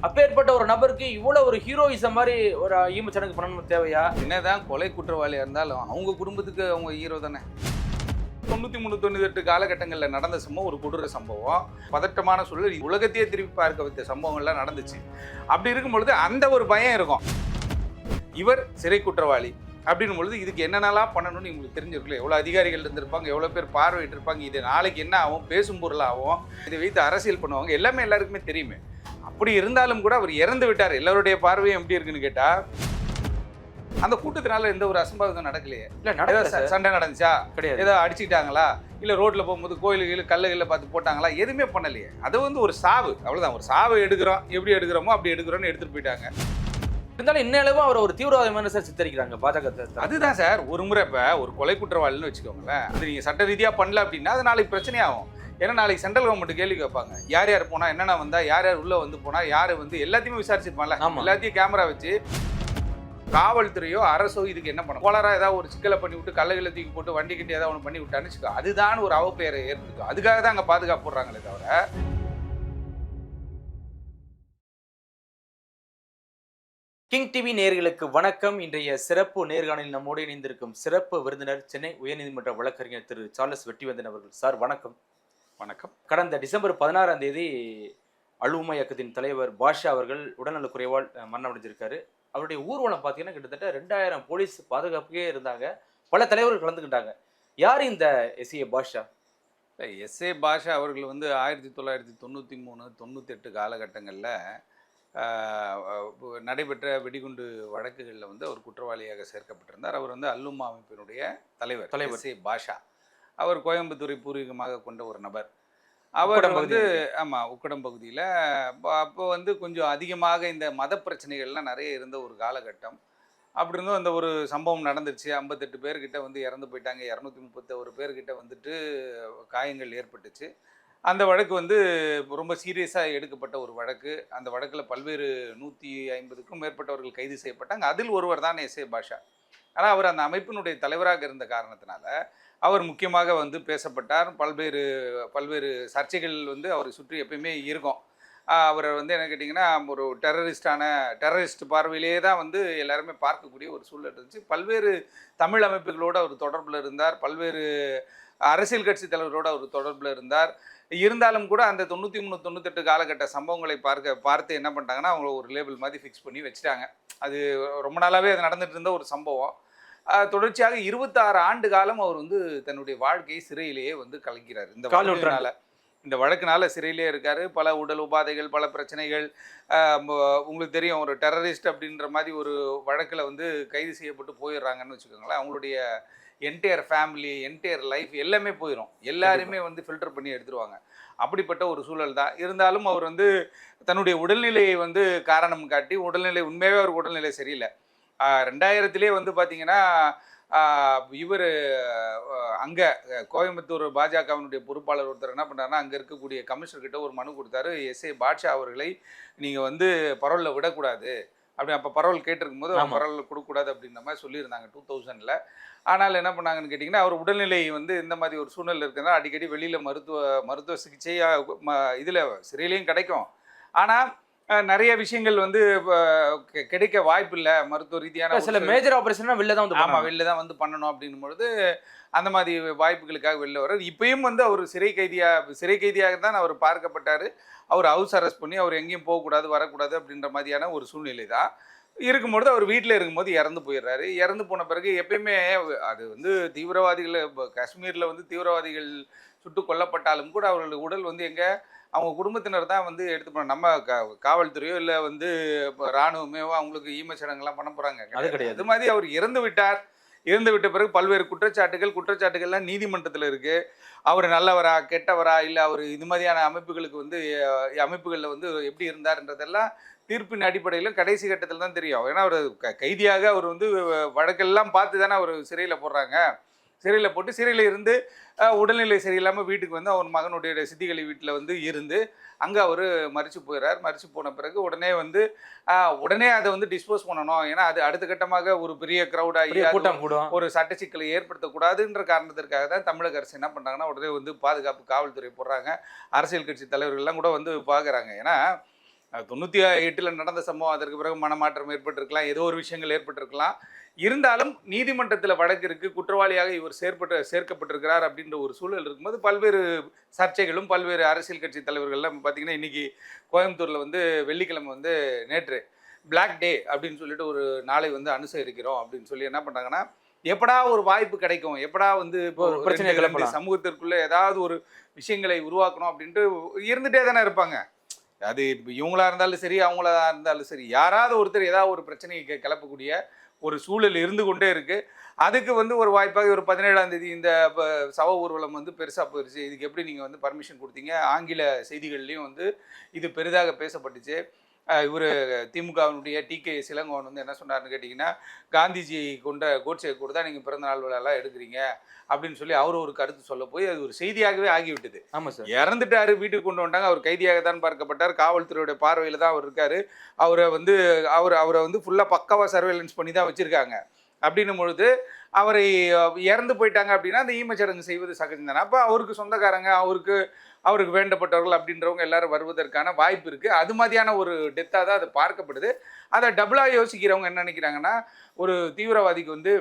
அப்பேற்பட்ட ஒரு நபருக்கு இவ்வளவு ஒரு ஹீரோயிசம் மாதிரி ஒரு ஈமச்சடங்கு பண்ணணும் தேவையா? என்னதான் கொலை குற்றவாளியாக இருந்தாலும் அவங்க குடும்பத்துக்கு அவங்க ஹீரோ தானே. தொண்ணூற்றி மூணு தொண்ணூத்தி எட்டு காலகட்டங்களில் நடந்த சம்பவம் ஒரு கொடூர சம்பவம். பதட்டமான சூழல் உலகத்தையே திருப்பி பார்க்க வைத்த சம்பவங்கள்லாம் நடந்துச்சு. அப்படி இருக்கும் பொழுது அந்த ஒரு பயம் இருக்கும். இவர் சிறை குற்றவாளி. அப்படின்னும் பொழுது இதுக்கு என்னென்னலாம் பண்ணணும்னு உங்களுக்கு தெரிஞ்சிருக்கல எவ்வளோ அதிகாரிகள் இருந்திருப்பாங்க எவ்வளோ பேர் பார்வையிட்டு இருப்பாங்க இது நாளைக்கு என்ன ஆகும் பேசும் பொருளாகும் இதை வைத்து அரசியல் பண்ணுவாங்க எல்லாமே எல்லாருக்குமே தெரியுமே. அப்படி இருந்தாலும் கூட அவர் இறந்து விட்டார். எல்லாருடைய பார்வையும் எப்படி இருக்குன்னு கேட்டால் அந்த கூட்டத்தினால எந்த ஒரு அசம்பாவிதம் நடக்கலையே. இல்ல நடக்கல சண்டை நடந்துச்சா? கிடையாது. ஏதோ அடிச்சுக்கிட்டாங்களா? இல்லை ரோட்டில் போகும்போது கோயில்கள் கல்லுகளில் பார்த்து போட்டாங்களா? எதுவுமே பண்ணலையே. அது வந்து ஒரு சாவு. அவ்வளோதான் ஒரு சாவு எடுக்கிறோம். எப்படி எடுக்கிறோமோ அப்படி எடுக்கிறோம்னு எடுத்துகிட்டு போயிட்டாங்க. இருந்தாலும் இன்னளவும் அவர் ஒரு தீவிரவாதமான சார் சித்தரிக்கிறாங்க பாஜக அதுதான் சார். ஒரு முறை இப்போ ஒரு கொலை குற்றவாளின்னு வச்சுக்கோங்களேன். அது நீங்கள் சட்ட ரீதியாக பண்ணல அப்படின்னா அது நாளைக்கு பிரச்சனையாகும். ஏன்னா நாளைக்கு சென்ட்ரல் கவர்மெண்ட் கேள்வி கேட்பாங்க. யார் யார் போனா என்னென்ன வந்தா யார் யார் உள்ள வந்து போனா யார் வந்து எல்லாத்தையுமே விசாரிச்சிருப்பான்ல. ஆமா. எல்லாத்தையும் கேமரா வச்சு காவல்துறையோ அரசோ இதுக்கு என்ன பண்ணும் கோளாரா ஏதாவது ஒரு சிக்கலை பண்ணி விட்டு கல்லுகளை தூக்கி போட்டு வண்டி கிண்டி ஏதாவது ஒன்று பண்ணி விட்டான்னு வச்சுக்கோ அதுதான் ஒரு அவப்பெயரை ஏற்படுத்தும். அதுக்காக தான் அங்கே பாதுகாப்பு போடுறாங்களே தவிர கிங் டிவி நேயர்களுக்கு வணக்கம். இன்றைய சிறப்பு நேர்காணலில் நம்மோடு இணைந்திருக்கும் சிறப்பு விருந்தினர் சென்னை உயர்நீதிமன்ற வழக்கறிஞர் திரு சார்லஸ் வெட்டிவந்தன் அவர்கள். சார் வணக்கம். வணக்கம். கடந்த டிசம்பர் பதினாறாம் தேதி அழுவுமா இயக்கத்தின் தலைவர் பாஷா அவர்கள் உடல்நலக் குறைவால் அஹ், மரணமடைஞ்சிருக்காரு. அவருடைய ஊர்வலம் பார்த்தீங்கன்னா கிட்டத்தட்ட ரெண்டாயிரம் போலீஸ் பாதுகாப்புக்கே இருந்தாங்க. பல தலைவர்கள் கலந்துக்கிட்டாங்க. யார் இந்த எஸ்ஏ பாஷா? எஸ் ஏ பாஷா அவர்கள் வந்து ஆயிரத்தி தொள்ளாயிரத்தி தொண்ணூற்றி மூணு தொண்ணூத்தெட்டு காலகட்டங்களில் நடைபெற்ற வெடிகுண்டு வழக்குகளில் வந்து அவர் குற்றவாளியாக சேர்க்கப்பட்டிருந்தார். அவர் வந்து அல்லுமா அமைப்பினுடைய தலைவர் தலைவர். ஏ பாஷா. அவர் கோயம்புத்தூரை பூர்வீகமாக கொண்ட ஒரு நபர். அவர் வந்து ஆமாம் உக்கடம் பகுதியில். அப்போ வந்து கொஞ்சம் அதிகமாக இந்த மத பிரச்சனைகள்லாம் நிறைய இருந்த ஒரு காலகட்டம். அப்படி இருந்தும் அந்த ஒரு சம்பவம் நடந்துருச்சு. ஐம்பத்தெட்டு பேர்கிட்ட வந்து இறந்து போயிட்டாங்க. இரநூத்தி முப்பத்தொரு பேர்கிட்ட வந்துட்டு காயங்கள் ஏற்பட்டுச்சு. அந்த வழக்கு வந்து ரொம்ப சீரியஸாக எடுக்கப்பட்ட ஒரு வழக்கு. அந்த வழக்கில் பல்வேறு நூற்றி ஐம்பதுக்கும் மேற்பட்டவர்கள் கைது செய்யப்பட்டாங்க. அதில் ஒருவர் தான் எஸ் ஏ பாஷா. ஆனால் அவர் அந்த அமைப்பினுடைய தலைவராக இருந்த காரணத்தினால அவர் முக்கியமாக வந்து பேசப்பட்டார். பல்வேறு பல்வேறு சர்ச்சைகள் வந்து அவரை சுற்றி எப்பயுமே இருக்கும். அவரை வந்து என்ன கேட்டிங்கன்னா ஒரு டெரரிஸ்டான டெரரிஸ்ட் பார்வையிலேயே தான் வந்து எல்லாருமே பார்க்கக்கூடிய ஒரு சூழல் இருந்துச்சு. பல்வேறு தமிழ் அமைப்புகளோடு அவர் தொடர்பில் இருந்தார். பல்வேறு அரசியல் கட்சி தலைவரோடு அவர் தொடர்பில் இருந்தார். இருந்தாலும் கூட அந்த தொண்ணூற்றி மூணு தொண்ணூத்தெட்டு காலகட்ட சம்பவங்களை பார்க்க பார்த்து என்ன பண்ணிட்டாங்கன்னா அவங்கள ஒரு லேபிள் மாதிரி ஃபிக்ஸ் பண்ணி வச்சுட்டாங்க. அது ரொம்ப நாளாகவே அது நடந்துட்டு இருந்த ஒரு சம்பவம். தொடர்ச்சியாக இருபத்தாறு ஆண்டு காலம் அவர் வந்து தன்னுடைய வாழ்க்கையை சிறையிலேயே வந்து கலக்கிறார். இந்த கால் வழக்கினால இந்த வழக்குனால சிறையிலே இருக்காரு. பல உடல் உபாதைகள் பல பிரச்சனைகள் உங்களுக்கு தெரியும் ஒரு டெரரிஸ்ட் அப்படின்ற மாதிரி ஒரு வழக்கில் வந்து கைது செய்யப்பட்டு போயிடுறாங்கன்னு வச்சுக்கோங்களேன். அவங்களுடைய என்டையர் ஃபேமிலி என்டையர் லைஃப் எல்லாமே போயிடும் எல்லாருமே வந்து ஃபில்டர் பண்ணி எடுத்துருவாங்க. அப்படிப்பட்ட ஒரு சூழல் தான். இருந்தாலும் அவர் வந்து தன்னுடைய உடல்நிலையை வந்து காரணம் காட்டி உடல்நிலை உண்மையாகவே அவர் உடல்நிலை சரியில்லை. ரெண்டாயிரத்திலே வந்து பார்த்தீங்கன்னா இவர் அங்கே கோயம்புத்தூர் பாஜகவினுடைய பொறுப்பாளர் ஒருத்தர் என்ன பண்ணாருன்னா அங்கே இருக்கக்கூடிய கமிஷனர் கிட்ட ஒரு மனு கொடுத்தாரு. எஸ் ஏ பாட்ஷா அவர்களை நீங்கள் வந்து பரவலில் விடக்கூடாது. அப்படி அப்போ பரவல் கேட்டிருக்கும் போது. பரவல் கொடுக்கக்கூடாது அப்படின்ற மாதிரி சொல்லியிருந்தாங்க டூ தௌசண்டில் ஆனால் என்ன பண்ணாங்கன்னு கேட்டிங்கன்னா அவர் உடல்நிலை வந்து இந்த மாதிரி ஒரு சூழ்நிலை இருக்கிறதுனால அடிக்கடி வெளியில் மருத்துவ மருத்துவ சிகிச்சையாக இதில் சிறையிலையும் கிடைக்கும் ஆனால் நிறைய விஷயங்கள் வந்து கிடைக்க வாய்ப்பில்லை. மருத்துவ ரீதியான சில மேஜர் ஆபரேஷன் வெளில தான் வந்து ஆமா பண்ணுவாங்க. வெளில தான் வந்து பண்ணணும் அப்படின்னும் பொழுது அந்த மாதிரி வாய்ப்புகளுக்காக வெளில வர்றாரு இப்பயும் வந்து அவர் சிறை கைதியா சிறை கைதியாக தான் அவர் பார்க்கப்பட்டார். அவர் ஹவுஸ் அரெஸ்ட் பண்ணி அவர் எங்கேயும் போகக்கூடாது வரக்கூடாது அப்படின்ற மாதிரியான ஒரு சூழ்நிலை தான். இருக்கும்பொழுது அவர் வீட்டில் இருக்கும்போது இறந்து போயிடுறாரு. இறந்து போன பிறகு எப்பயுமே அது வந்து தீவிரவாதிகள் காஷ்மீரில் வந்து தீவிரவாதிகள் சுட்டு கொல்லப்பட்டாலும் கூட அவர்களுடைய உடல் வந்து எங்கே அவங்க குடும்பத்தினர் தான் வந்து எடுத்து போன நம்ம கா காவல்துறையோ இல்லை வந்து இப்போ இராணுவமே அவங்களுக்கு ஈமச்சடங்கெல்லாம் பண்ண போகிறாங்க அது கிடையாது. அது மாதிரி அவர் இறந்து விட்டார். இறந்து விட்ட பிறகு பல்வேறு குற்றச்சாட்டுகள் குற்றச்சாட்டுகள்லாம் நீதிமன்றத்தில் இருக்கு. அவர் நல்லவரா கெட்டவரா இல்லை அவர் இது மாதிரியான அமைப்புகளுக்கு வந்து அமைப்புகளில் வந்து எப்படி இருந்தார்ன்றதெல்லாம் தீர்ப்பின் அடிப்படையில் கடைசி கட்டத்தில் தான் தெரியும். ஏன்னா அவர் கைதியாக அவர் வந்து வழக்கெல்லாம் பார்த்து தானே அவர் சிறையில் போடுறாங்க. சிறையில் போட்டு சிறையில் இருந்து உடல்நிலை சரியில்லாமல் வீட்டுக்கு வந்து அவர் மகனுடைய சித்திகளி வீட்டில் வந்து இருந்து அங்கே அவர் மறித்து போயிடுறார் மறித்து போன பிறகு உடனே வந்து உடனே அதை வந்து டிஸ்போஸ் பண்ணணும். ஏன்னா அது அடுத்த கட்டமாக ஒரு பெரிய க்ரௌடாகி பெரிய கூட்டம் கூடும். ஒரு சட்ட சிக்கலை ஏற்படுத்தக்கூடாதுன்ற காரணத்திற்காக தான் தமிழக அரசு என்ன பண்ணுறாங்கன்னா உடனே வந்து பாதுகாப்பு காவல்துறை போடுறாங்க. அரசியல் கட்சி தலைவர்கள்லாம் கூட வந்து பார்க்குறாங்க ஏன்னா தொண்ணூற்றி எட்டில் நடந்த சம்பவம் அதற்கு பிறகு மனமாற்றம் ஏற்பட்டிருக்கலாம் ஏதோ ஒரு விஷயங்கள் ஏற்பட்டிருக்கலாம் இருந்தாலும் நீதிமன்றத்தில் வழக்கு இருக்கு குற்றவாளியாக இவர் சேர்ப்பட்டு சேர்க்கப்பட்டிருக்கிறார் அப்படின்ற ஒரு சூழல் இருக்கும்போது பல்வேறு சர்ச்சைகளும் பல்வேறு அரசியல் கட்சி தலைவர்கள்லாம் பார்த்தீங்கன்னா இன்னைக்கு கோயம்புத்தூரில் வந்து வெள்ளிக்கிழமை வந்து நேற்று Black டே அப்படின்னு சொல்லிட்டு ஒரு நாளை வந்து அனுசரிக்கிறோம் அப்படின்னு சொல்லி என்ன பண்ணுறாங்கன்னா எப்படா ஒரு வாய்ப்பு கிடைக்கும் எப்படா வந்து இப்போ கிளப்பலாம். சமூகத்திற்குள்ள ஏதாவது ஒரு விஷயங்களை உருவாக்கணும் அப்படின்ட்டு இருந்துட்டே தானே இருப்பாங்க அது இவங்களா இருந்தாலும் சரி அவங்களா இருந்தாலும் சரி யாராவது ஒருத்தர் ஏதாவது ஒரு பிரச்சனையை கிளப்பக்கூடிய ஒரு சூழல் இருந்து கொண்டே இருக்கு. அதுக்கு வந்து ஒரு வாய்ப்பாக ஒரு பதினேழாம் தேதி இந்த சவ ஊர்வலம் வந்து பெருசாக போயிடுச்சு இதுக்கு எப்படி நீங்கள் வந்து பர்மிஷன் கொடுத்தீங்க? ஆங்கில செய்திகள்லேயும் வந்து இது பெரிதாக பேசப்பட்டுச்சு. இவர் திமுகவினுடைய டி. கே. சிலங்கோவன் வந்து என்ன சொன்னார்னு கேட்டிங்கன்னா காந்திஜி கொண்ட கோட்சே கூட தான் நீங்கள் பிறந்தநாள் விழாலாம் எடுக்கிறீங்க அப்படின்னு சொல்லி அவர் ஒரு கருத்து சொல்ல போய் அது ஒரு செய்தியாகவே ஆகிவிட்டது. ஆமா சார். இறந்துட்டாரு வீட்டுக்கு கொண்டு வந்துட்டாங்க. அவர் கைதியாக தான் பார்க்கப்பட்டார். காவல்துறையோட பார்வையில் தான் அவர் இருக்காரு. அவரை வந்து அவர் அவரை வந்து ஃபுல்லாக பக்காவாக சர்வேலன்ஸ் பண்ணி தான் வச்சுருக்காங்க. அப்படின்னும் பொழுது அவரை இறந்து போயிட்டாங்க அப்படின்னா அந்த ஈமச்சடங்கு செய்வது சகஜம் தானே. அப்போ அவருக்கு சொந்தக்காரங்க அவருக்கு அவருக்கு வேண்டப்பட்டவர்கள் அப்படின்றவங்க எல்லாரும் வருவதற்கான வாய்ப்பு இருக்குது அது மாதிரியான ஒரு டெத்தாக தான் அது பார்க்கப்படுது. அதை டபுளாக யோசிக்கிறவங்க என்ன நினைக்கிறாங்கன்னா ஒரு தீவிரவாதிக்கு வந்து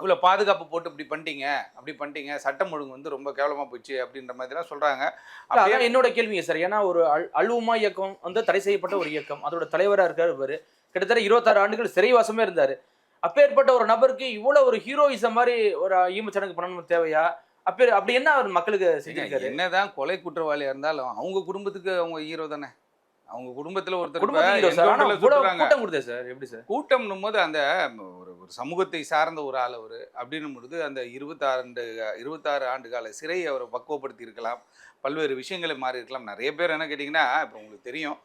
இவ்வளோ பாதுகாப்பு போட்டு இப்படி பண்ணிட்டீங்க அப்படி பண்ணிட்டீங்க சட்டம் ஒழுங்கு வந்து ரொம்ப கேவலமாக போச்சு அப்படின்ற மாதிரிலாம் சொல்கிறாங்க அதான் என்னோட கேள்விங்க சார். ஏன்னா ஒரு அல் அல்வுமா இயக்கம் வந்து தடை செய்யப்பட்ட ஒரு இயக்கம். அதோட தலைவரா இருக்காரு இவரு. கிட்டத்தட்ட இருபத்தாறு ஆண்டுகள் சிறைவாசமே இருந்தாரு. அப்பேற்பட்ட ஒரு நபருக்கு இவ்வளவு ஒரு ஹீரோயிசம் மாதிரி ஒரு ஈமச்சடங்கு பண்ணணும் தேவையா? அப்பே அப்படி என்ன அவர் மக்களுக்கு செஞ்சிருக்காரு? என்னதான் கொலை குற்றவாளியா இருந்தாலும் அவங்க குடும்பத்துக்கு அவங்க ஹீரோ தானே. அவங்க குடும்பத்துல ஒருத்தர். கூட்டம் கொடுத்தே சார். எப்படி சார்? கூட்டம்னும் போது அந்த ஒரு ஒரு சமூகத்தை சார்ந்த ஒரு ஆள் அவர். அப்படின்னும் பொழுது அந்த இருபத்தாறு ஆண்டு இருபத்தாறு ஆண்டு கால சிறை அவரை பக்குவப்படுத்தி இருக்கலாம். பல்வேறு விஷயங்களை மாறி இருக்கலாம். நிறைய பேர் என்ன கேட்டிங்கன்னா இப்போ உங்களுக்கு தெரியும்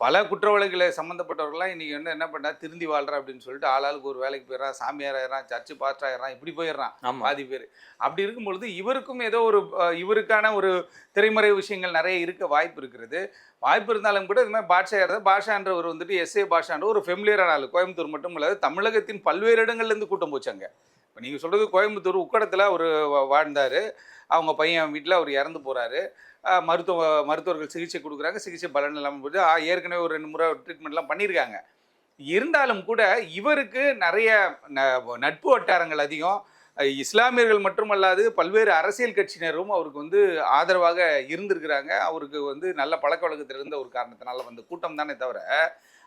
பல குற்றவாளிகளை சம்மந்தப்பட்டவர்கள்லாம் இன்னைக்கு வந்து என்ன பண்ணா திருந்தி வாழ்றா அப்படின்னு சொல்லிட்டு ஆளாளுக்கு ஒரு வேலைக்கு போயிடறான் சாமியார் ஆயிடுறான் சர்ச்சு பாஸ்டர் ஆயிடுறான் இப்படி போயிடுறான் பாதி பேர். அப்படி இருக்கும் பொழுது இவருக்கும் ஏதோ ஒரு இவருக்கான ஒரு திரைமறை விஷயங்கள் நிறைய இருக்க வாய்ப்பு இருக்கிறது. வாய்ப்பு இருந்தாலும் கூட இது மாதிரி பாட்ஷா இருந்தால் பாஷான்றவர் வந்துட்டு எஸ்ஏ பாஷான்ற ஒரு ஃபெமிலியரான ஆள். கோயம்புத்தூர் மட்டும் இல்லாது தமிழகத்தின் பல்வேறு இடங்கள்லேருந்து கூட்டம் போச்சாங்க இப்போ நீங்கள் சொல்கிறது கோயம்புத்தூர் உக்கடத்தில் அவர் வாழ்ந்தார். அவங்க பையன் வீட்டில் அவர் இறந்து போகிறாரு மருத்துவ மருத்துவர்கள் சிகிச்சை கொடுக்குறாங்க. சிகிச்சை பலன் இல்லாமல் போது ஏற்கனவே ஒரு ரெண்டு முறை ட்ரீட்மெண்ட்லாம் பண்ணியிருக்காங்க. இருந்தாலும் கூட இவருக்கு நிறைய நட்பு வட்டாரங்கள் அதிகம். இஸ்லாமியர்கள் மட்டுமல்லாது பல்வேறு அரசியல் கட்சியினரும் அவருக்கு வந்து ஆதரவாக இருந்திருக்கிறாங்க. அவருக்கு வந்து நல்ல பழக்க வழக்கத்தில் இருந்த ஒரு காரணத்தினால வந்த கூட்டம் தானே தவிர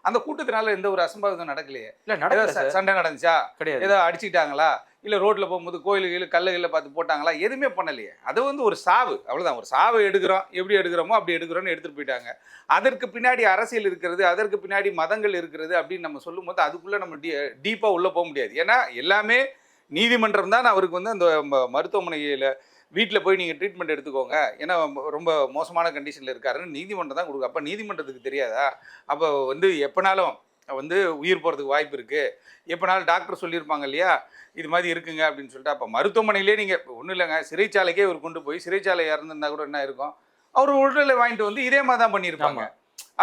அந்த கூட்டத்தினால எந்த ஒரு அசம்பாவிதம் நடக்கலையே. இல்ல சண்டை நடந்துச்சா? கிடையாது. ஏதோ அடிச்சுக்கிட்டாங்களா? இல்லை ரோட்டில் போகும்போது கோயிலுகள் கல்லுகளில் பார்த்து போட்டாங்களா? எதுவுமே பண்ணலையே. அது வந்து ஒரு சாவு. அவ்வளோதான் ஒரு சாவு எடுக்கிறோம். எப்படி எடுக்கிறோமோ அப்படி எடுக்கிறோன்னு எடுத்துகிட்டு போயிட்டாங்க. அதற்கு பின்னாடி அரசியல் இருக்கிறது அதற்கு பின்னாடி மதங்கள் இருக்கிறது அப்படின்னு நம்ம சொல்லும்போது அதுக்குள்ளே நம்ம டீ டீப்பாக உள்ளே போக முடியாது. ஏன்னா எல்லாமே நீதிமன்றம் தான் அவருக்கு வந்து அந்த ம- மருத்துவமனையில் வீட்டில் போய் நீங்கள் ட்ரீட்மெண்ட் எடுத்துக்கோங்க. ஏன்னா ரொம்ப மோசமான கண்டிஷனில் இருக்காருன்னு நீதிமன்றம் தான் கொடுக்கும் அப்போ நீதிமன்றத்துக்கு தெரியாதா? அப்போ வந்து எப்போனாலும் வந்து உயிர் போகிறதுக்கு வாய்ப்பு இருக்குது எப்போனாலும் டாக்டர் சொல்லியிருப்பாங்க இல்லையா? இது மாதிரி இருக்குங்க அப்படின்னு சொல்லிட்டு அப்போ மருத்துவமனையிலே நீங்கள் ஒன்றும் இல்லைங்க சிறைச்சாலைக்கே இவர் கொண்டு போய் சிறைச்சாலை இறந்துருந்தா கூட என்ன இருக்கும் அவர் உடலை வாங்கிட்டு வந்து இதே மாதிரி தான் பண்ணியிருப்பாங்க.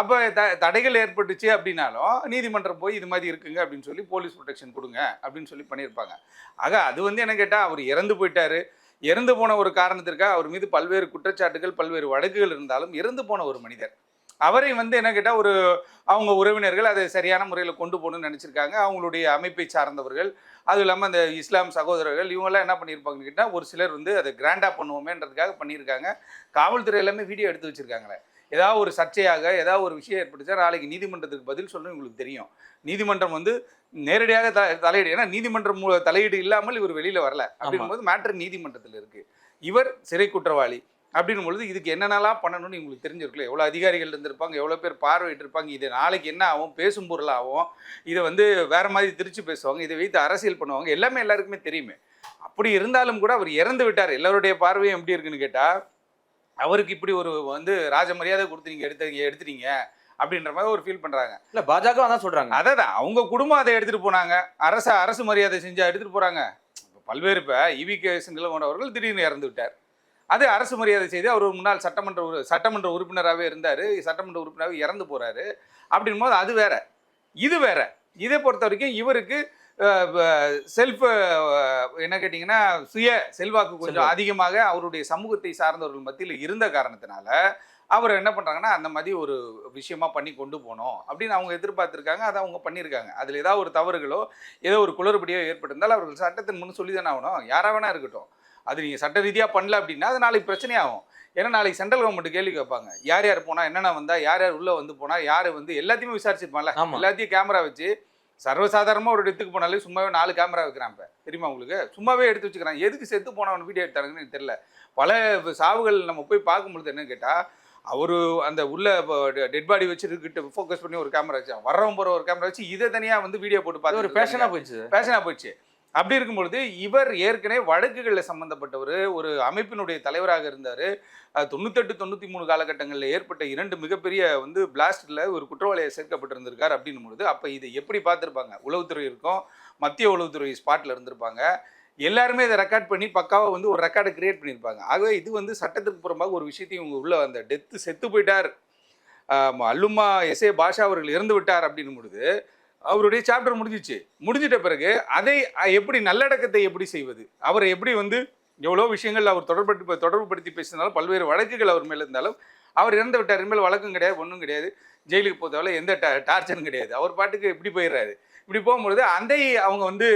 அப்போ த தடைகள் ஏற்பட்டுச்சு அப்படின்னாலும் நீதிமன்றம் போய் இது மாதிரி இருக்குங்க அப்படின்னு சொல்லி போலீஸ் ப்ரொடெக்ஷன் கொடுங்க அப்படின்னு சொல்லி பண்ணியிருப்பாங்க. ஆக அது வந்து என்ன கேட்டால் அவர் இறந்து போயிட்டாரு. இறந்து போன ஒரு காரணத்திற்காக அவர் மீது பல்வேறு குற்றச்சாட்டுகள் பல்வேறு வழக்குகள் இருந்தாலும் இறந்து போன ஒரு மனிதர். அவரை வந்து என்ன கேட்டால் ஒரு அவங்க உறவினர்கள் அதை சரியான முறையில் கொண்டு போகணும்னு நினச்சிருக்காங்க. அவங்களுடைய அமைப்பை சார்ந்தவர்கள். அதுவும் இல்லாமல் அந்த இஸ்லாம் சகோதரர்கள் இவங்கெல்லாம் என்ன பண்ணியிருப்பாங்கன்னு கேட்டால் ஒரு சிலர் வந்து அதை கிராண்டாக பண்ணுவோமேன்றதுக்காக பண்ணியிருக்காங்க. காவல்துறை எல்லாமே வீடியோ எடுத்து வச்சிருக்காங்களே. ஏதாவது ஒரு சர்ச்சையாக ஏதாவது ஒரு விஷயம் ஏற்பட்டுச்சா நாளைக்கு நீதிமன்றத்துக்கு பதில் சொல்லணும் உங்களுக்கு தெரியும். நீதிமன்றம் வந்து நேரடியாக த தலையீடு ஏன்னா நீதிமன்றம் மூ- தலையீடு இல்லாமல் இவர் வெளியில் வரல. அப்படிங்கும்போது மேட்ரு நீதிமன்றத்தில் இருக்குது இவர் சிறை குற்றவாளி. அப்படின்னும் பொழுது இதுக்கு என்னென்னலாம் பண்ணணும்னு உங்களுக்கு தெரிஞ்சிருக்குல்ல. எவ்வளோ அதிகாரிகள் இருந்திருப்பாங்க எவ்வளோ பேர் பார்வையிட்டு இருப்பாங்க இது நாளைக்கு என்ன ஆகும் பேசும் பொருளாகும் இதை வந்து வேற மாதிரி திருச்சி பேசுவாங்க இதை வைத்து அரசியல் பண்ணுவாங்க எல்லாமே எல்லாருக்குமே தெரியுமே. அப்படி இருந்தாலும் கூட அவர் இறந்து விட்டார். எல்லாருடைய பார்வையும் எப்படி இருக்குன்னு கேட்டால் அவருக்கு இப்படி ஒரு வந்து ராஜ மரியாதை கொடுத்து நீங்கள் எடுத்து எடுத்துட்டீங்க அப்படின்ற மாதிரி ஒரு ஃபீல் பண்ணுறாங்க இல்ல பாஜக தான் சொல்றாங்க. அதை தான் அவங்க குடும்பம் அதை எடுத்துகிட்டு போனாங்க. அரசு அரசு மரியாதை செஞ்சா எடுத்துகிட்டு போகிறாங்க பல்வேறு இப்போ இவி நிலவன் அவர்கள் திடீர்னு இறந்து விட்டார். அது அரசு மரியாதை செய்து அவர் முன்னாள் சட்டமன்ற சட்டமன்ற உறுப்பினராகவே இருந்தார். சட்டமன்ற உறுப்பினராகவே இறந்து போறாரு. அப்படின் போது அது வேற. இது வேற. இதை பொறுத்த வரைக்கும் இவருக்கு செல்ஃப் என்ன கேட்டிங்கன்னா சுய செல்வாக்கு கொஞ்சம். அதிகமாக அவருடைய சமூகத்தை சார்ந்தவர்கள் மத்தியில் இருந்த காரணத்தினால அவர் என்ன பண்ணுறாங்கன்னா அந்த மாதிரி ஒரு விஷயமா பண்ணி கொண்டு போனோம் அப்படின்னு அவங்க எதிர்பார்த்துருக்காங்க. அதை அவங்க பண்ணியிருக்காங்க. அதில் ஏதாவது ஒரு தவறுகளோ ஏதோ ஒரு குளறுபடியோ ஏற்பட்டிருந்தால் அவர்கள் சட்டத்தின் முன் சொல்லி தானே ஆகணும். யாராக வேணா இருக்கட்டும். அது நீங்கள் சட்ட ரீதியாக பண்ணல அப்படின்னா அது நாளைக்கு பிரச்சனையாகும். ஏன்னா நாளைக்கு சென்ட்ரல் கவர்மெண்ட் கேள்வி கேட்பாங்க. யார் யார் போனால் என்னென்ன வந்தா யார் யார் உள்ளே வந்து போனால் யார் வந்து எல்லாத்தையுமே விசாரிச்சிருப்பான்ல. ஆமா. எல்லாத்தையும் கேமரா வச்சு சர்வசாதாரணமாக ஒரு இடத்துக்கு போனாலே சும்மாவே நாலு கேமரா வைக்கிறான் இப்போ. தெரியுமா உங்களுக்கு? சும்மாவே எடுத்து வச்சுக்கிறான். எதுக்கு செத்து போனவன் வீடியோ எடுத்தாங்கன்னு தெரியல. பல சாவுகள் நம்ம போய் பார்க்கும்பொழுது என்ன கேட்டால் அவரு அந்த உள்ள டெட் பாடி வச்சுருக்கிட்டு ஃபோக்கஸ் பண்ணி ஒரு கேமரா வச்சான் வர்றவன் போகிற ஒரு கேமரா வச்சு இதை தனியாக வந்து வீடியோ போட்டு பார்த்து ஒரு பேஷனா போயிடுச்சு. பேஷனாக போயிடுச்சு. அப்படி இருக்கும்பொழுது இவர் ஏற்கனவே வழக்குகளில் சம்பந்தப்பட்டவர் ஒரு அமைப்பினுடைய தலைவராக இருந்தார். தொண்ணூத்தெட்டு தொண்ணூற்றி மூணு காலகட்டங்களில் ஏற்பட்ட இரண்டு மிகப்பெரிய வந்து பிளாஸ்டில் ஒரு குற்றவாளியை சேர்க்கப்பட்டிருந்திருக்கார் அப்படின்னும் பொழுது அப்போ இதை எப்படி பார்த்துருப்பாங்க? உளவுத்துறை இருக்கும் மத்திய உளவுத்துறை ஸ்பாட்டில் இருந்திருப்பாங்க. எல்லாருமே இதை ரெக்கார்ட் பண்ணி பக்காவாக வந்து ஒரு ரெக்கார்டை கிரியேட் பண்ணியிருப்பாங்க. ஆகவே இது வந்து சட்டத்துக்கு புறம்பாக ஒரு விஷயத்தையும் இவங்க உள்ள அந்த டெத்து செத்து போயிட்டார். அல்லுமா அல்லுமா ஏ பாஷா அவர்கள் இறந்து விட்டார் அப்படின்னும் பொழுது அவருடைய சாப்டர் முடிஞ்சிச்சு. முடிஞ்சிட்ட பிறகு அதை எப்படி நல்லடக்கத்தை எப்படி செய்வது? அவரை எப்படி வந்து எவ்வளோ விஷயங்கள் அவர் தொடர்பு தொடர்புபடுத்தி பேசினாலும் பல்வேறு வழக்குகள் அவர் மேலே இருந்தாலும் அவர் இறந்து விட்டார். இனிமேல் வழக்கம் கிடையாது ஒன்றும் கிடையாது. ஜெயிலுக்கு போகிறதால எந்த டா டார்ச்சரும் கிடையாது. அவர் பாட்டுக்கு இப்படி போயிடுறாரு. இப்படி போகும்பொழுது அந்த அவங்க வந்து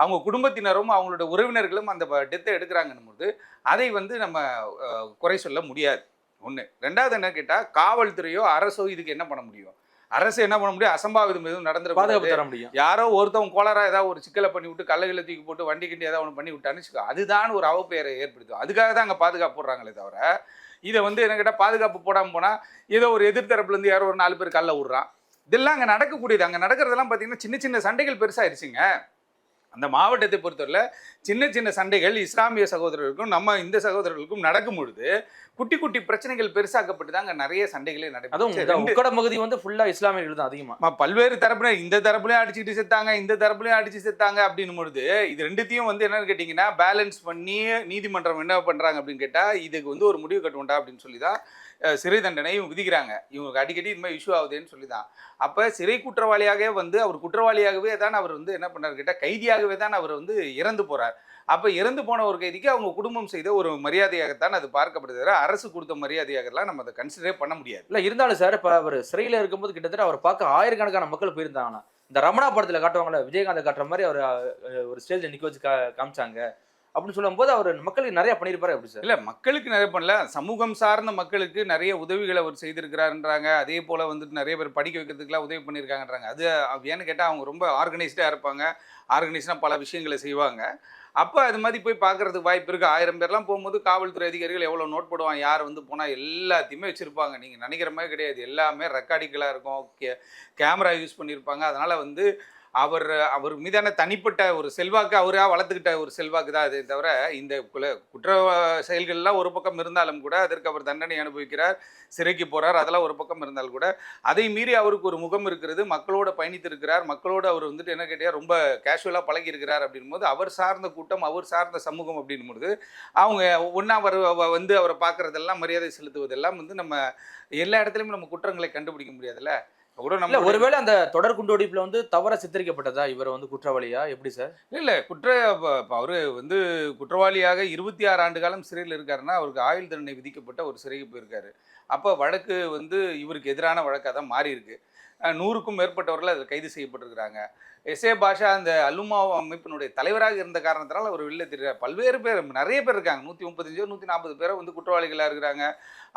அவங்க குடும்பத்தினரும் அவங்களோட உறவினர்களும் அந்த டெத்தை எடுக்கிறாங்கன்னும் போது அதை வந்து நம்ம குறை சொல்ல முடியாது. ஒன்று ரெண்டாவது என்ன கேட்டால் காவல்துறையோ அரசோ இதுக்கு என்ன பண்ண முடியும்? அரசு என்ன பண்ண முடியும்? அசம்பாவிதம் எதுவும் நடந்துட பாதுகாப்பு தர முடியும். யாரோ ஒருத்தவங்க கோளாரா ஏதாவது ஒரு சிக்கலை பண்ணி விட்டு கல்லைகளை தூக்கி போட்டு வண்டி கிண்டி ஏதாவது ஒன்று பண்ணி விட்டான்னு வச்சுக்கோ அதுதான் ஒரு அவப்பெயரை ஏற்படுத்தும். அதுக்காக தான் அங்கே பாதுகாப்பு போடுறாங்களே தவிர இதை வந்து என்ன கேட்டால் பாதுகாப்பு போடாமல் போனால் ஏதோ ஒரு எதிர்த்தரப்புலேருந்து யாரோ ஒரு நாலு பேர் கல்ல விட்றான். இதெல்லாம் அங்கே நடக்கக்கூடியது. அங்கே நடக்கிறதெல்லாம் பார்த்தீங்கன்னா சின்ன சின்ன சண்டைகள் பெருசாயிருச்சுங்க. அந்த மாவட்டத்தை பொறுத்தவரையில் சின்ன சின்ன சண்டைகள் இஸ்லாமிய சகோதரர்களுக்கும் நம்ம இந்த சகோதரர்களுக்கும் நடக்கும் பொழுது குட்டி குட்டி பிரச்சனைகள் பெருசாக்கப்பட்டு தான் அங்கே நிறைய சண்டைகளே அதுவும் இந்த நடைபெறும் உக்கட பகுதி வந்து ஃபுல்லா இஸ்லாமியர்கள் தான் அதிகமா. ம- பல்வேறு தரப்புல இந்த தரப்புலயும் அடிச்சுட்டு செத்தாங்க இந்த தரப்புலயும் அடிச்சு செத்தாங்க அப்படின்னும் பொழுது இது ரெண்டுத்தையும் வந்து என்னன்னு கேட்டிங்கன்னா பேலன்ஸ் பண்ணி நீதிமன்றம் என்ன பண்றாங்க அப்படின்னு கேட்டா இதுக்கு வந்து ஒரு முடிவு கட்டுவோண்டா அப்படின்னு சொல்லி தான் சிறை தண்டனையும் விதிக்கிறாங்க. இவங்களுக்கு அடிக்கடி இது மாதிரி இஷ்யூ ஆகுதுன்னு சொல்லி தான் அப்போ சிறை குற்றவாளியாகவே வந்து அவர் குற்றவாளியாகவே தான் அவர் வந்து என்ன பண்ணார் கேட்டால் கைதியாகவே தான் அவர் வந்து இறந்து போகிறார் அப்போ இறந்து போன ஒரு கைதிக்கு அவங்க குடும்பம் செய்த ஒரு மரியாதையாகத்தான் அது பார்க்கப்படுது அரசு கொடுத்த மரியாதையாகலாம் நம்ம அதை கன்சிடரே பண்ண முடியாது. இல்லை இருந்தாலும் சார் இப்போ அவர் சிறையில் இருக்கும்போது கிட்டத்தட்ட அவர் பார்க்க ஆயிரக்கணக்கான மக்கள் போயிருந்தாங்கன்னா இந்த ரமணா படத்தில் காட்டுவாங்களே விஜயகாந்த் காட்டுற மாதிரி அவர் ஒரு ஸ்டேஜில் நிற்க வச்சு கா- காமிச்சாங்க. அப்படின்னு சொல்லும்போது அவர் மக்களுக்கு நிறைய பண்ணியிருப்பாரு அப்படி சார்? இல்லை மக்களுக்கு நிறைய பண்ணல. சமூகம் சார்ந்த மக்களுக்கு நிறைய உதவிகளை அவர் செய்திருக்கிறாருன்றாங்க. அதே போல் வந்துட்டு நிறைய பேர் படிக்க வைக்கிறதுக்குலாம் உதவி பண்ணியிருக்காங்கன்றாங்க. அது ஏன்னு கேட்டால் அவங்க ரொம்ப ஆர்கனைஸ்டாக இருப்பாங்க. ஆர்கனைஸ்டாக பல விஷயங்களை செய்வாங்க. அப்போ அது மாதிரி போய் பார்க்கறதுக்கு வாய்ப்பு இருக்குது ஆயிரம் பேர்லாம் போகும்போது காவல்துறை அதிகாரிகள் எவ்வளோ நோட் போடுவாங்க யார் வந்து போனால் எல்லாத்தையுமே வச்சுருப்பாங்க. நீங்கள் நினைக்கிற மாதிரி கிடையாது. எல்லாமே ரெக்கார்டிக்கலாக இருக்கும். கே கேமரா யூஸ் பண்ணியிருப்பாங்க. அதனால் வந்து அவர் அவர் மீதான தனிப்பட்ட ஒரு செல்வாக்கு அவராக வளர்த்துக்கிட்ட ஒரு செல்வாக்கு தான் அது தவிர இந்த குல குற்ற செயல்கள்லாம் ஒரு பக்கம் இருந்தாலும் கூட அதற்கு அவர் தண்டனை அனுபவிக்கிறார் சிறைக்கு போகிறார் அதெல்லாம் ஒரு பக்கம் இருந்தாலும் கூட. அதை மீறி அவருக்கு ஒரு முகம் இருக்கிறது மக்களோட பயணித்திருக்கிறார் மக்களோட அவர் வந்துட்டு என்ன கேட்டால் ரொம்ப கேஷுவலாக பழகி இருக்கிறார் அப்படின்னும் போது அவர் சார்ந்த கூட்டம் அவர் சார்ந்த சமூகம் அப்படின்னும் பொழுது அவங்க ஒன்றா அவர் வந்து அவரை பார்க்குறதெல்லாம் மரியாதை செலுத்துவதெல்லாம் வந்து நம்ம எல்லா இடத்துலையும் நம்ம குற்றங்களை கண்டுபிடிக்க முடியாதுல்ல? கூட ஒருவேளை அந்த தொடர் குண்டுவெடிப்புல வந்து தவறா சித்தரிக்கப்பட்டதா? இவர் வந்து குற்றவாளியா? எப்படி சார்? இல்லை குற்ற அவர் வந்து குற்றவாளியாக இருபத்தி ஆறு ஆண்டு காலம் சிறையில் இருக்காருன்னா அவருக்கு ஆயுள் தண்டனை விதிக்கப்பட்ட ஒரு சிறைக்கு போயிருக்காரு. அப்போ வழக்கு வந்து இவருக்கு எதிரான வழக்காக தான் மாறி இருக்கு. நூறுக்கும் மேற்பட்டவர்கள் அதில் கைது செய்யப்பட்டிருக்கிறாங்க. எஸ்ஏ பாஷா அந்த அலுமா அமைப்பினுடைய தலைவராக இருந்த காரணத்தினால அவர் வெளில தெரியார் பல்வேறு பேர் நிறைய பேர் இருக்காங்க. நூற்றி முப்பத்தஞ்சோ நூற்றி நாற்பது பேரை வந்து குற்றவாளிகளாக இருக்கிறாங்க.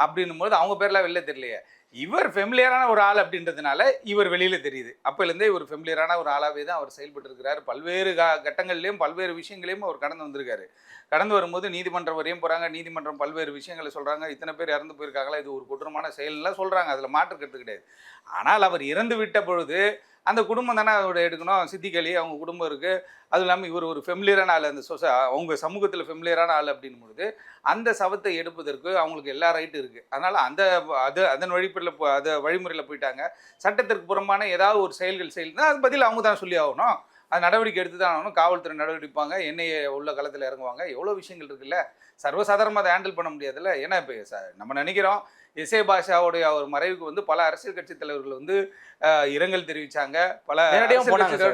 அப்படின்னும் போது அவங்க பேர்லாம் வெளில தெரியலையே. இவர் ஃபெமிலியரான ஒரு ஆள் அப்படின்றதுனால இவர் வெளியில் தெரியுது. அப்போலேருந்தே இவர் ஃபெமிலியரான ஒரு ஆளாகவே தான் அவர் செயல்பட்டு இருக்கிறார் பல்வேறு கா கட்டங்கள்லேயும் பல்வேறு விஷயங்களையும் அவர் கடந்து வந்திருக்காரு. கடந்து வரும்போது நீதிமன்றம் வரையும் போகிறாங்க நீதிமன்றம் பல்வேறு விஷயங்களை சொல்கிறாங்க இத்தனை பேர் இறந்து போயிருக்காங்களா? இது ஒரு குற்றமான செயல்லாம் சொல்கிறாங்க அதில் மாற்றுக்கிறது கிடையாது. ஆனால் அவர் இறந்து விட்ட பொழுது அந்த குடும்பம் தானே அதோட எடுக்கணும்? சித்திகளி அவங்க குடும்பம் இருக்குது அதுவும் இல்லாமல் இவர் ஒரு ஃபெமிலியரான ஆள். அந்த சொச அவங்க சமூகத்தில் ஃபெமிலியரான ஆள் அப்படின்னும் பொழுது அந்த சவத்தை எடுப்பதற்கு அவங்களுக்கு எல்லா ரைட்டும் இருக்குது அதனால் அந்த அது அதன் வழிப்பில் அதை வழிமுறையில் போயிட்டாங்க. சட்டத்திற்கு புறம்பான ஏதாவது ஒரு செயல்கள் செய்யலாம் அது பதில் அவங்க தான் சொல்லி ஆகணும். அது நடவடிக்கை எடுத்து தான் ஆகணும். காவல்துறை நடவடிக்கைப்பாங்க என்னையை என்ஐஏ உள்ள களத்தில் இறங்குவாங்க. எவ்வளோ விஷயங்கள் இருக்குல்ல? சர்வசாதாரணமாக அதை ஹேண்டில் பண்ண முடியாதுல்ல? ஏன்னா இப்போ ச- நம்ம நினைக்கிறோம் எஸ்ஏ பாஷாவுடைய ஒரு மறைவுக்கு வந்து பல அரசியல் கட்சி தலைவர்கள் வந்து இரங்கல் தெரிவிச்சாங்க. பல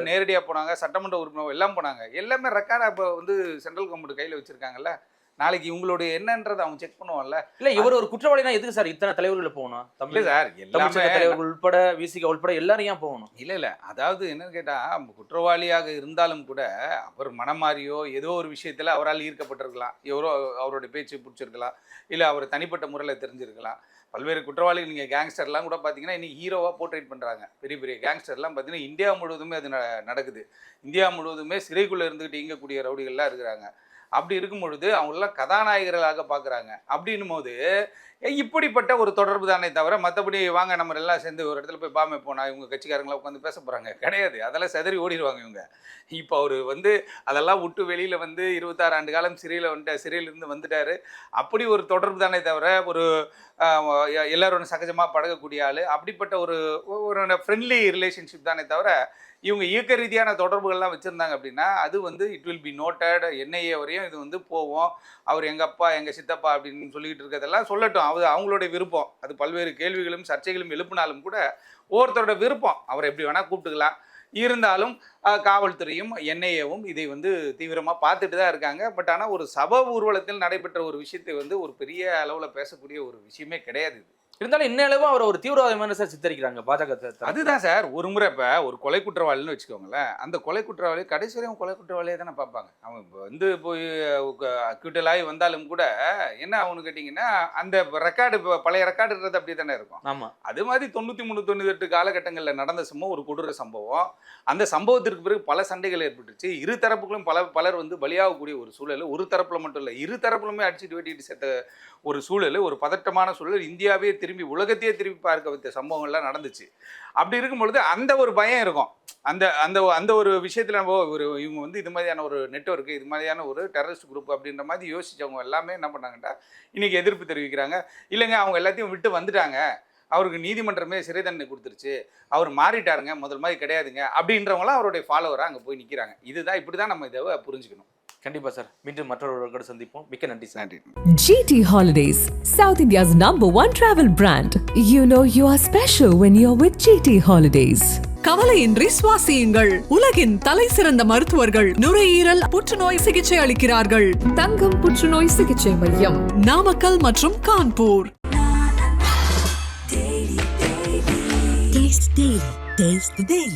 நேரடியாக போனாங்க சட்டமன்ற உறுப்பினர் எல்லாம் போனாங்க. எல்லாமே ரெக்கார்டாக இப்போ வந்து சென்ட்ரல் கவர்மெண்ட் கையில் வச்சிருக்காங்கல்ல. நாளைக்கு இவங்களுடைய என்னன்றதை அவங்க செக் பண்ணுவாங்கல்ல. இல்ல இவர் ஒரு குற்றவாளினா எதுக்கு சார் இத்தனை தலைவர்கள் போகணும்? தமிழ் சார் எல்லாமே தலைவர்கள் உட்பட விசிக உட்பட எல்லாரும் ஏன் போகணும்? இல்லை இல்லை. அதாவது என்னன்னு கேட்டால் குற்றவாளியாக இருந்தாலும் கூட அவர் மனமாறியோ ஏதோ ஒரு விஷயத்தில் அவரால் ஈர்க்கப்பட்டிருக்கலாம். எவரோ அவருடைய பேச்சு பிடிச்சிருக்கலாம். இல்லை அவர் தனிப்பட்ட முறையில் தெரிஞ்சிருக்கலாம். பல்வேறு குற்றவாளிகள் நீங்கள் கேங்ஸ்டர்லாம் கூட பார்த்தீங்கன்னா இன்னைக்கு ஹீரோவாக போர்ட்ரேட் பண்ணுறாங்க பெரிய பெரிய கேங்ஸ்டர்லாம் பார்த்தீங்கன்னா இந்தியா முழுவதுமே அது நடக்குது. இந்தியா முழுவதுமே சிறைக்குள்ளே இருந்துக்கிட்டு இயங்கக்கூடிய ரவுடிகள்லாம் இருக்கிறாங்க. அப்படி இருக்கும் பொழுது அவங்களெல்லாம் கதாநாயகர்களாக பார்க்குறாங்க. அப்படின்னும் போது இப்படிப்பட்ட ஒரு தொடர்பு தானே தவிர மற்றபடி வாங்க நம்ம எல்லாம் சேர்ந்து ஒரு இடத்துல போய் பாமை போனால் இவங்க கட்சிக்காரங்களாம் உட்காந்து பேச போகிறாங்க கிடையாது. அதெல்லாம் செதறி ஓடிடுவாங்க இவங்க. இப்போ அவர் வந்து அதெல்லாம் விட்டு வெளியில் வந்து இருபத்தாறு ஆண்டு காலம் சிறையில் வந்துட்டு சிறையிலிருந்து வந்துட்டார். அப்படி ஒரு தொடர்பு தானே தவிர ஒரு எல்லோரும் சகஜமாக பழகக்கூடிய ஆள். அப்படிப்பட்ட ஒரு ஒரு ஃப்ரெண்ட்லி ரிலேஷன்ஷிப் தானே தவிர இவங்க இயக்க ரீதியான தொடர்புகள்லாம் வச்சுருந்தாங்க அப்படின்னா அது வந்து it will be noted N I A வரையும் இது வந்து போவோம் அவர் எங்கள் அப்பா எங்கள் சித்தப்பா அப்படின்னு சொல்லிக்கிட்டு இருக்கிறதெல்லாம் சொல்லட்டும். அது அவங்களுடைய விருப்பம். அது பல்வேறு கேள்விகளும் சர்ச்சைகளும் எழுப்பினாலும் கூட ஒவ்வொருத்தரோட விருப்பம். அவரை எப்படி வேணால் கூப்பிட்டுக்கலாம். இருந்தாலும் காவல்துறையும் என்ஐஏவும் இதை வந்து தீவிரமாக பார்த்துட்டு தான் இருக்காங்க. பட் ஆனால் ஒரு சப ஊர்வலத்தில் நடைபெற்ற ஒரு விஷயத்தை வந்து ஒரு பெரிய அளவில் பேசக்கூடிய ஒரு விஷயமே கிடையாது இது. இருந்தாலும் இன்னளவும் அவர் ஒரு தீவிரவாதமான சார் சித்தரிக்கிறாங்க பாஜக அதுதான் சார் ஒரு முறை இப்போ ஒரு கொலை குற்றவாளின்னு வச்சுக்கோங்களேன் அந்த கொலை குற்றவாளி கடைசி வரையும் கொலை குற்றவாளியே தானே பார்ப்பாங்க. அவன் இப்போ வந்து போய் அக்யூட்டல் ஆகி வந்தாலும் கூட என்ன அவனு கேட்டிங்கன்னா அந்த ரெக்கார்டு இப்போ பழைய ரெக்கார்டுன்றது அப்படி தானே இருக்கும். ஆமா. அது மாதிரி தொண்ணூற்றி மூணு தொண்ணூத்தெட்டு காலகட்டங்களில் நடந்த சம்பவம் ஒரு கொடூர சம்பவம். அந்த சம்பவத்திற்கு பிறகு பல சண்டைகள் ஏற்பட்டுச்சு. இரு தரப்புகளும் பல பலர் வந்து பலியாகக்கூடிய ஒரு சூழல். ஒரு தரப்புல மட்டும் இல்லை இரு தரப்புலுமே அடிச்சுட்டு வெட்டிட்டு செத்த ஒரு சூழல். ஒரு பதட்டமான சூழல். இந்தியாவே திரும்பி உலகத்தையே திரும்பி பார்க்க வைத்த சம்பவங்கள்லாம் நடந்துச்சு. அப்படி இருக்கும் பொழுது அந்த ஒரு பயம் இருக்கும். அந்த அந்த அந்த ஒரு விஷயத்தில் நம்ம ஒரு இவங்க வந்து இது மாதிரியான ஒரு நெட்ஒர்க்கு இது மாதிரியான ஒரு டெரரிஸ்ட் குரூப் அப்படின்ற மாதிரி யோசிச்சவங்க எல்லாமே என்ன பண்ணாங்கன்னா இன்றைக்கி எதிர்ப்பு தெரிவிக்கிறாங்க. இல்லைங்க அவங்க எல்லாத்தையும் விட்டு வந்துட்டாங்க. அவருக்கு நீதிமன்றமே சிறை தண்டனை கொடுத்துருச்சு. அவர் மாறிட்டாருங்க முதல் மாதிரி கிடையாதுங்க அப்படின்றவங்களாம் அவருடைய ஃபாலோவராக அங்கே போய் நிற்கிறாங்க இதுதான் இப்படி தான் நம்ம இதை புரிஞ்சுக்கணும். கண்டிப்பா சார் மீண்டும் மற்றவர்களோடு சந்திப்போம் மிக்க நன்றி சார் நன்றி GT Holidays, South India's number one travel brand. You know you are special when you're with GT Holidays. கவலையின்றி சுவாசியுங்கள் உலகின் தலை சிறந்த மருத்துவர்கள் நுரையீரல் புற்றுநோய் சிகிச்சை அளிக்கிறார்கள் தங்கம் புற்றுநோய் சிகிச்சை மையம் நாமக்கல் மற்றும் கான்பூர். Taste the Daily.